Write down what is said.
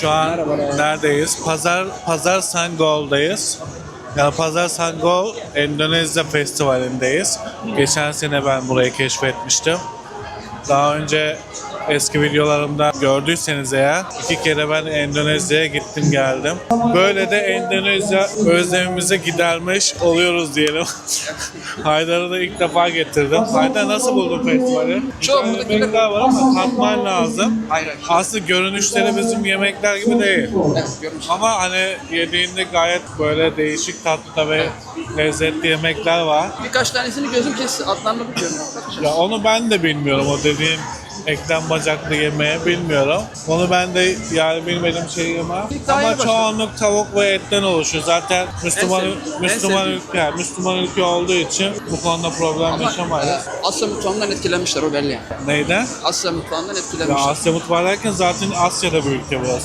Şu an Merhabalar. neredeyiz? Pazar Pazar Sangol'dayız. Yani Pazar Sangol Endonezya Festivali'ndeyiz. Geçen sene ben burayı keşfetmiştim. Daha önce eski videolarımda gördüyseniz eğer iki kere ben Endonezya'ya gittim geldim. Böyle de Endonezya özlemimizi gidermiş oluyoruz diyelim. Haydar'ı da ilk defa getirdim. Haydar nasıl buldun festivali? Çok yemekler var ama tatman lazım. Aslında görünüşleri bizim yemekler gibi değil. Ama hani yediğinde gayet böyle değişik tatlı ve lezzetli yemekler var. Birkaç tanesini gözüm kesti. Adlarını biliyorum. Ya onu ben de bilmiyorum o dediğin eklem bacaklı yemeği bilmiyorum. Onu ben de yani bilmediğim şeyi yemem. Ama çoğunluk tavuk ve etten oluşuyor. Zaten Müslüman sevdiğim- en Müslüman sevdiğim. ülke, yani Müslüman ülke olduğu için bu konuda problem Ama yaşamayız. e, Asya mutfağından etkilenmişler o belli yani. Neyden? Asya mutfağından Ya etkilenmişler. Asya mutfağı derken zaten Asya'da bir ülke burası.